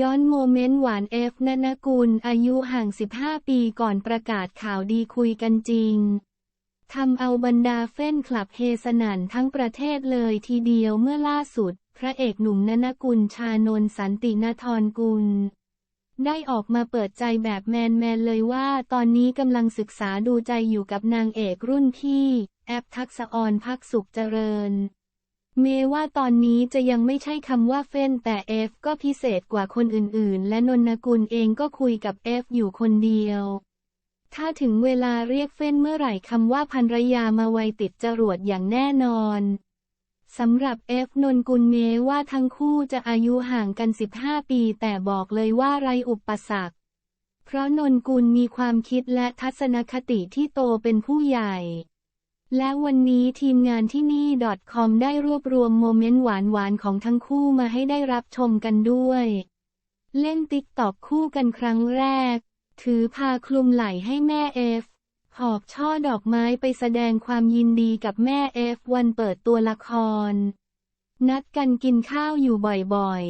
ย้อนโมเมนต์หวานเอฟนนกุล อายุห่าง 15 ปีก่อนประกาศข่าวดีคุยกันจริงทำเอาบรรดาเฟ้นคลับเฮสนันทั้งประเทศเลยทีเดียวเมื่อล่าสุด พระเอกหนุ่มนนกุลชานนสันตินทรกุล ได้ออกมาเปิดใจแบบแมนแมนๆเลยว่าตอนนี้กำลังศึกษาดูใจอยู่กับนางเอกรุ่นพี่ แอปทักษออนพักสุขเจริญ เมว่าตอนนี้จะยังไม่ใช่คำว่าเฟ้นแต่เอฟก็พิเศษกว่าคนอื่นๆ และนนกุลเองก็คุยกับเอฟอยู่คนเดียว ถ้าถึงเวลาเรียกเฟ้นเมื่อไหร่คำว่าภรรยามาไวติดจรวดอย่างแน่นอนสำหรับเอฟนนกุลเมว่าทั้งคู่จะอายุห่างกัน 15 ปี แต่บอกเลยว่าไรอุปสรรค เพราะนนกุลมีความคิดและทัศนคติที่โตเป็นผู้ใหญ่ และวันนี้ทีมงานที่นี่ .com ได้รวบรวมโมเมนต์หวานๆของทั้งคู่มาให้ได้รับชมกันด้วย เล่นติ๊กตอกคู่กันครั้งแรก ถือพาคลุมไหล่ให้แม่เอฟ หอบช่อดอกไม้ไปแสดงความยินดีกับแม่เอฟวันเปิดตัวละคร นัดกันกินข้าวอยู่บ่อย